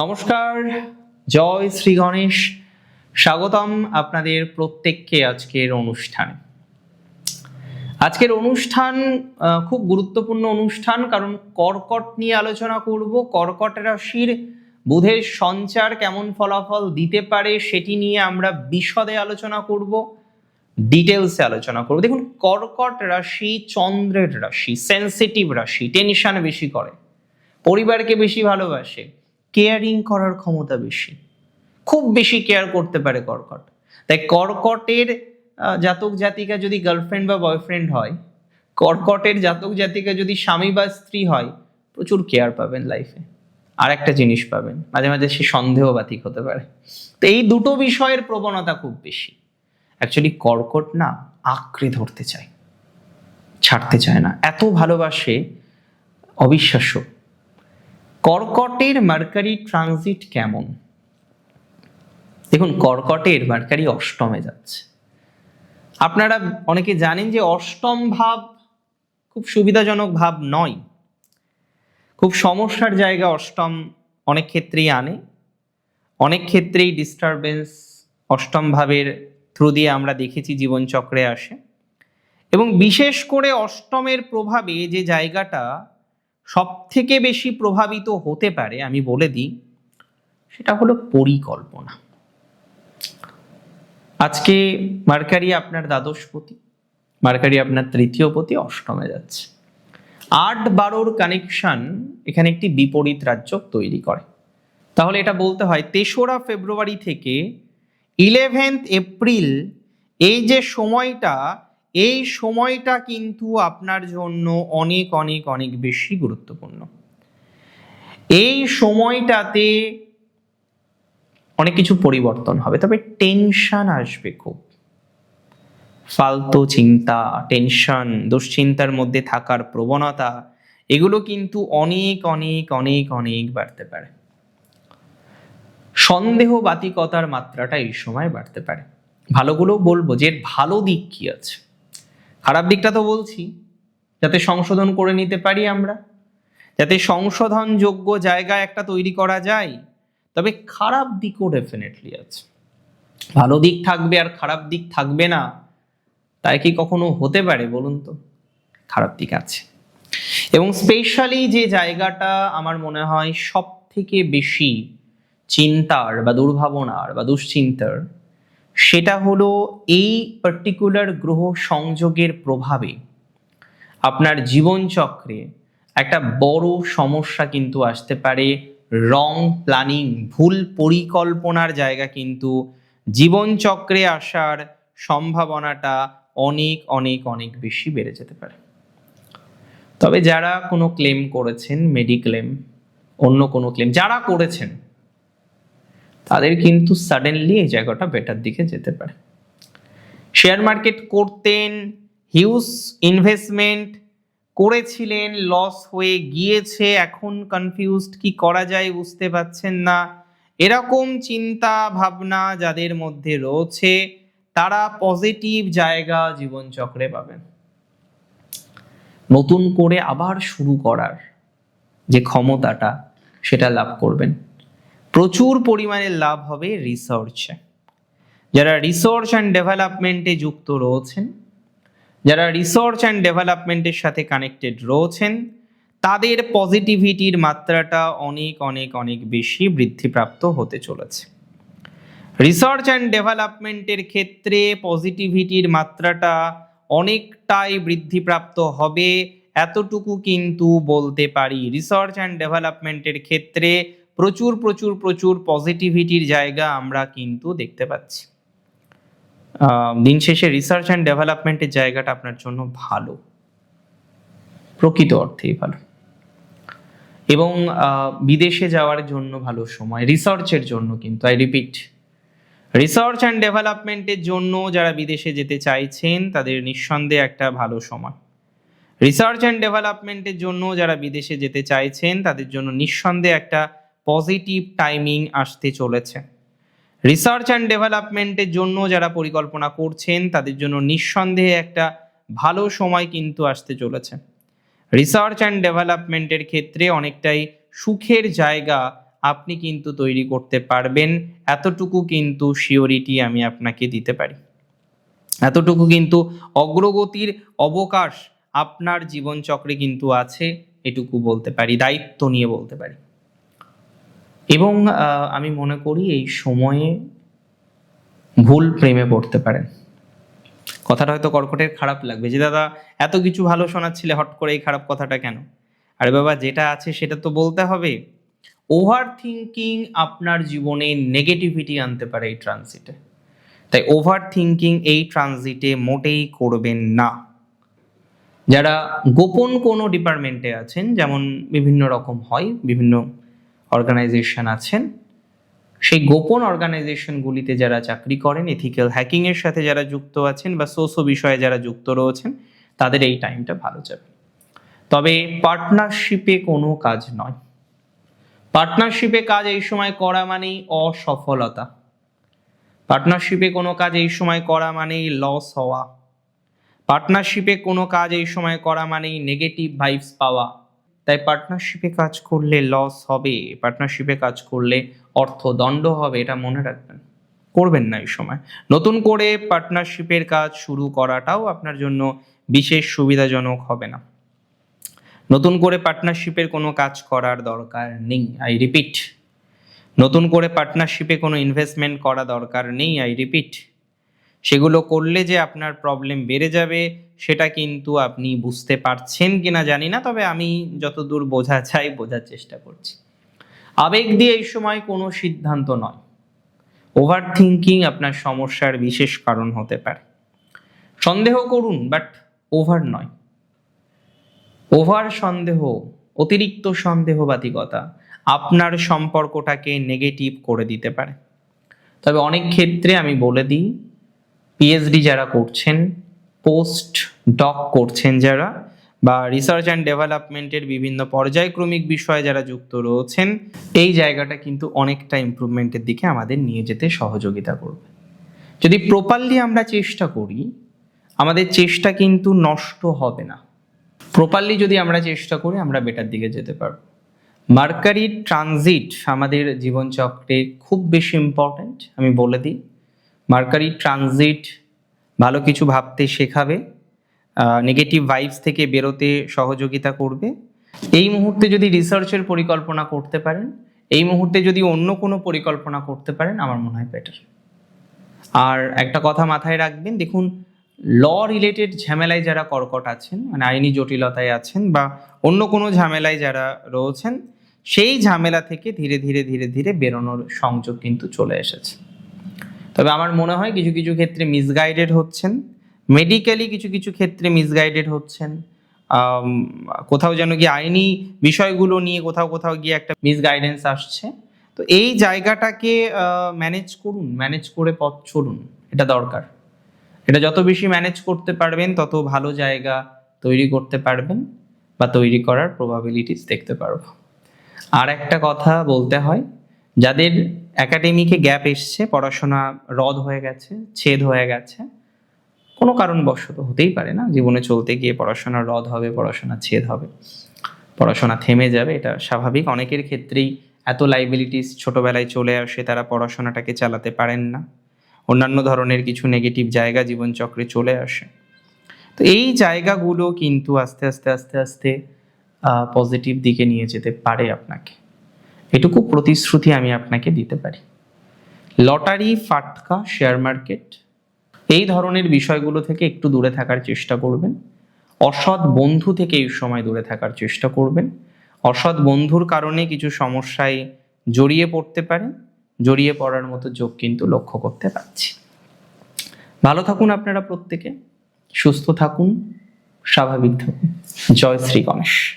নমস্কার, জয় শ্রী গণেশ। স্বাগতম আপনাদের প্রত্যেককে আজকের অনুষ্ঠানে। আজকের অনুষ্ঠান খুব গুরুত্বপূর্ণ অনুষ্ঠান, কারণ কর্কট নিয়ে আলোচনা করব। কর্কট রাশির বুধের সঞ্চার কেমন ফলাফল দিতে পারে সেটি নিয়ে আমরা বিশদে আলোচনা করব ডিটেলসে আলোচনা করব। দেখুন, কর্কট রাশি চন্দ্রের রাশি সেন্সিটিভ রাশি টেনশন বেশি করে। পরিবারকে বেশি ভালোবাসে। কেয়ারিং করার ক্ষমতা বেশি। খুব বেশি কেয়ার করতে পারে কর্কট। তাই কর্কটের জাতক জাতিকা যদি গার্লফ্রেন্ড বা বয়ফ্রেন্ড হয়, কর্কটের জাতক জাতিকা যদি স্বামী বা স্ত্রী হয়, প্রচুর কেয়ার পাবেন লাইফে আর একটা জিনিস পাবেন, মাঝে মাঝে সে সন্দেহবাতিক হতে পারে। তো এই দুটো বিষয়ের প্রবণতা খুব বেশি। অ্যাকচুয়ালি কর্কট না, আঁকড়ে ধরতে চায়। ছাড়তে চায় না। এত ভালোবাসে অবিশ্বাস্য। কর্কটের মার্কারি ট্রানজিট কেমন? দেখুন, কর্কটের মার্কারি অষ্টমে যাচ্ছে। আপনারা অনেকে জানেন যে অষ্টম ভাব খুব সুবিধাজনক ভাব নয়। খুব সমস্যার জায়গা অষ্টম অনেক ক্ষেত্রেই আনে। অনেক ক্ষেত্রেই ডিস্টারবেন্স অষ্টম ভাবের থ্রু দিয়ে আমরা দেখেছি জীবনচক্রে আসে। এবং বিশেষ করে অষ্টমের প্রভাবে যে জায়গাটা সব থেকে বেশি প্রভাবিত হতে পারে, আমি বলে দিই, সেটা হলো পরিকল্পনা। আজকে মার্কারি আপনার দ্বাদশপতি মার্কারি আপনার তৃতীয় পতি অষ্টমে যাচ্ছে। আট বারোর কানেকশন এখানে একটি বিপরীত রাজ্য তৈরি করে। তাহলে এটা বলতে হয়, তেসরা ফেব্রুয়ারি থেকে ইলেভেন্থ এপ্রিল এই যে সময়টা এই সময়টা কিন্তু আপনার জন্য অনেক অনেক অনেক বেশি গুরুত্বপূর্ণ। এই সময়টাতে অনেক কিছু পরিবর্তন হবে, তবে টেনশন আসবে খুব। ফালতু চিন্তা, টেনশন, দুশ্চিন্তার মধ্যে থাকার প্রবণতা, এগুলো কিন্তু অনেক অনেক অনেক অনেক বাড়তে পারে। সন্দেহবাতিকতার মাত্রাটা এই সময় বাড়তে পারে। ভালোগুলো বলব যে ভালো দিক কি আছে? খারাপ দিকটা তো বলছি, যাতে সংশোধন করে নিতে পারি আমরা, যাতে সংশোধনযোগ্য জায়গা একটা তৈরি করা যায়, তবে খারাপ দিকও ডেফিনেটলি আছে। ভালো দিক থাকবে আর খারাপ দিক থাকবে না, তাই কি কখনো হতে পারে বলুন তো? খারাপ দিক আছে। এবং স্পেশালি যে জায়গাটা আমার মনে হয় সব থেকে বেশি চিন্তার বা দুর্ভাবনার বা দুশ্চিন্তার সেটা হলো এই পার্টিকুলার গ্রহ সংযোগের প্রভাবে আপনার জীবনচক্রে একটা বড় সমস্যা কিন্তু আসতে পারে। রং প্ল্যানিং, ভুল পরিকল্পনার জায়গা কিন্তু জীবনচক্রে আসার সম্ভাবনাটা অনেক অনেক অনেক বেশি বেড়ে যেতে পারে। তবে যারা কোনো ক্লেম করেছেন মেডিক্লেম অন্য কোনো ক্লেম যারা করেছেন তাদের কিন্তু সাডেনলি এই জায়গাটা বেটার দিকে যেতে পারে। শেয়ার মার্কেট করতেন হিউজ ইনভেস্টমেন্ট করেছিলেন লস হয়ে গিয়েছে, এখন কনফিউজড কি করা যায় বুঝতে পারছেন না। এরকম চিন্তা ভাবনা যাদের মধ্যে রয়েছে, তারা পজিটিভ জায়গা জীবনচক্রে পাবেন। নতুন করে আবার শুরু করার যে ক্ষমতাটা, সেটা লাভ করবেন। প্রচুর পরিমাণে লাভ হবে রিসার্চে যারা রিসার্চ অ্যান্ড ডেভেলপমেন্টে যুক্ত রয়েছেন, যারা রিসার্চ অ্যান্ড ডেভেলপমেন্টের সাথে কানেক্টেড রয়েছেন, তাদের পজিটিভিটির মাত্রাটা অনেক অনেক অনেক বেশি বৃদ্ধিপ্রাপ্ত হতে চলেছে। রিসার্চ অ্যান্ড ডেভেলপমেন্টের ক্ষেত্রে পজিটিভিটির মাত্রাটা অনেকটাই বৃদ্ধিপ্রাপ্ত হবে, এতটুকু কিন্তু বলতে পারি। রিসার্চ অ্যান্ড ডেভেলপমেন্টের ক্ষেত্রে প্রচুর প্রচুর প্রচুর পজিটিভিটির জায়গা আমরা কিন্তু দেখতে পাচ্ছি। দিন শেষে রিসার্চ অ্যান্ড ডেভেলপমেন্টের জায়গাটা আপনার জন্য ভালো। প্রকৃত অর্থেই ভালো। এবং বিদেশে যাওয়ার জন্য ভালো সময়। রিসার্চের জন্য কিন্তু আই রিপিট রিসার্চ অ্যান্ড ডেভেলপমেন্টের জন্য যারা বিদেশে যেতে চাইছেন, তাদের নিঃসন্দেহে একটা ভালো সময়। রিসার্চ অ্যান্ড ডেভেলপমেন্টের জন্য যারা বিদেশে যেতে চাইছেন, তাদের জন্য নিঃসন্দেহে একটা পজিটিভ টাইমিং আসতে চলেছে। রিসার্চ অ্যান্ড ডেভেলপমেন্টের জন্য যারা পরিকল্পনা করছেন, তাদের জন্য নিঃসন্দেহে একটা ভালো সময় কিন্তু আসতে চলেছে। রিসার্চ অ্যান্ড ডেভেলপমেন্টের ক্ষেত্রে অনেকটাই সুখের জায়গা আপনি কিন্তু তৈরি করতে পারবেন। এতটুকু কিন্তু শিওরিটি আমি আপনাকে দিতে পারি। এতটুকু কিন্তু অগ্রগতির অবকাশ আপনার জীবনচক্রে কিন্তু আছে, এটুকু বলতে পারি, দায়িত্ব নিয়ে বলতে পারি। এবং আমি মনে করি এই সময়ে ভুল প্রেমে পড়তে পারেন। কথাটা হয়তো কর্কটের খারাপ লাগবে যে, দাদা, এত কিছু ভালো শোনাচ্ছিলে, হট করে এই খারাপ কথাটা কেন? আরে বাবা, যেটা আছে সেটা তো বলতে হবে। ওভার থিঙ্কিং আপনার জীবনে নেগেটিভিটি আনতে পারে এই ট্রানজিটে। তাই ওভার থিঙ্কিং এই ট্রানজিটে মোটেই করবেন না। যারা গোপন কোনো ডিপার্টমেন্টে আছেন, যেমন বিভিন্ন রকম হয়, বিভিন্ন অর্গানাইজেশন আছেন, সেই গোপন অর্গানাইজেশনগুলিতে যারা চাকরি করেন এথিক্যাল হ্যাকিংয়ের সাথে যারা যুক্ত আছেন বা সোসো বিষয়ে যারা যুক্ত রয়েছেন, তাদের এই টাইমটা ভালো যাবে। তবে পার্টনারশিপে কোনো কাজ নয়। পার্টনারশিপে কাজ এই সময় করা মানেই অসফলতা। পার্টনারশিপে কোনো কাজ এই সময় করা মানেই লস হওয়া। পার্টনারশিপে কোনো কাজ এই সময় করা মানেই নেগেটিভ ভাইবস পাওয়া। তাই পার্টনারশিপে কাজ করলে লস হবে পার্টনারশিপে কাজ করলে অর্থ দণ্ড হবে, এটা মনে রাখবেন। করবেন না এই সময়। নতুন করে পার্টনারশিপের কাজ শুরু করাটাও আপনার জন্য বিশেষ সুবিধাজনক হবে না। নতুন করে পার্টনারশিপের কোনো কাজ করার দরকার নেই আই রিপিট নতুন করে পার্টনারশিপে কোনো ইনভেস্টমেন্ট করা দরকার নেই আই রিপিট সেগুলো করলে যে আপনার প্রবলেম বেড়ে যাবে, সেটা কিন্তু আপনি বুঝতে পারছেন কিনা জানি না, তবে আমি যতদূর বোঝা চাই বোঝার চেষ্টা করছি। আবেগ দিয়ে এই সময় কোনো সিদ্ধান্ত নয়। ওভার থিঙ্কিং আপনার সমস্যার বিশেষ কারণ হতে পারে। সন্দেহ করুন বাট ওভার নয়। ওভার সন্দেহ, অতিরিক্ত সন্দেহবাদিকতা আপনার সম্পর্কটাকে নেগেটিভ করে দিতে পারে। তবে অনেক ক্ষেত্রে আমি বলে দিই পিএইচডি যারা করছেন পোস্ট ডক করছেন যারা, বা রিসার্চ অ্যান্ড ডেভেলপমেন্টের বিভিন্ন পর্যায়ক্রমিক বিষয়ে যারা যুক্ত রয়েছেন, এই জায়গাটা কিন্তু অনেকটা ইমপ্রুভমেন্টের দিকে আমাদের নিয়ে যেতে সহযোগিতা করবে। যদি প্রপারলি আমরা চেষ্টা করি, আমাদের চেষ্টা কিন্তু নষ্ট হবে না। প্রপারলি যদি আমরা চেষ্টা করি, আমরা বেটার দিকে যেতে পারব। মার্কারি ট্রানজিট আমাদের জীবনচক্রে খুব বেশি ইম্পর্ট্যান্ট আমি বলে দিই। মার্কারি ট্রানজিট ভালো কিছু ভাবতে শেখাবে নেগেটিভ ভাইবস থেকে বেরোতে সহযোগিতা করবে। এই মুহূর্তে যদি রিসার্চের পরিকল্পনা করতে পারেন, এই মুহূর্তে যদি অন্য কোনো পরিকল্পনা করতে পারেন, আমার মনে হয় বেটার আর একটা কথা মাথায় রাখবেন, দেখুন ল রিলেটেড ঝামেলায় যারা কর্কট আছেন মানে আইনি জটিলতায় আছেন বা অন্য কোনো ঝামেলায় যারা রয়েছেন, সেই ঝামেলা থেকে ধীরে ধীরে ধীরে ধীরে বেরোনোর সংযোগ কিন্তু চলে এসেছে। তবে আমার মনে হয় কিছু কিছু ক্ষেত্রে মিসগাইডেড হচ্ছেন। মেডিকেলি কিছু কিছু ক্ষেত্রে মিসগাইডেড হচ্ছেন। কোথাও যেন গিয়ে আইনি বিষয়গুলো নিয়ে কোথাও কোথাও গিয়ে একটা মিসগাইডেন্স আসছে। তো এই জায়গাটাকে ম্যানেজ করুন ম্যানেজ করে পথ চলুন। এটা দরকার। এটা যত বেশি ম্যানেজ করতে পারবেন, তত ভালো জায়গা তৈরি করতে পারবেন বা তৈরি করার প্রবাবিলিটিস দেখতে পারব। আর একটা কথা বলতে হয় যাদের একাডেমিকে গ্যাপ এসছে, পড়াশোনা রদ হয়ে গেছে, ছেদ হয়ে গেছে, কোনো কারণবশত হতেই পারে না। জীবনে চলতে গিয়ে পড়াশোনা রদ হবে, পড়াশোনা ছেদ হবে, পড়াশোনা থেমে যাবে, এটা স্বাভাবিক। অনেকের ক্ষেত্রেই এত লাইবিলিটিস ছোটবেলায় চলে আসে, তারা পড়াশোনাটাকে চালাতে পারেন না। অন্যান্য ধরনের কিছু নেগেটিভ জায়গা জীবনচক্রে চলে আসে। তো এই জায়গাগুলো কিন্তু আস্তে আস্তে আস্তে আস্তে পজিটিভ দিকে নিয়ে যেতে পারে আপনাকে। এটুকু প্রতিশ্রুতি আমি আপনাকে দিতে পারি। লটারি, ফাটকা শেয়ার মার্কেট এই ধরনের বিষয়গুলো থেকে একটু দূরে থাকার চেষ্টা করবেন। অসৎ বন্ধু থেকে এই সময় দূরে থাকার চেষ্টা করবেন। অসৎ বন্ধুর কারণে কিছু সমস্যায় জড়িয়ে পড়তে পারেন, জড়িয়ে পড়ার মতো যোগ কিন্তু লক্ষ্য করতে পারছি। ভালো থাকুন আপনারা প্রত্যেকে, সুস্থ থাকুন, স্বাভাবিক থাকুন। জয় শ্রী গণেশ।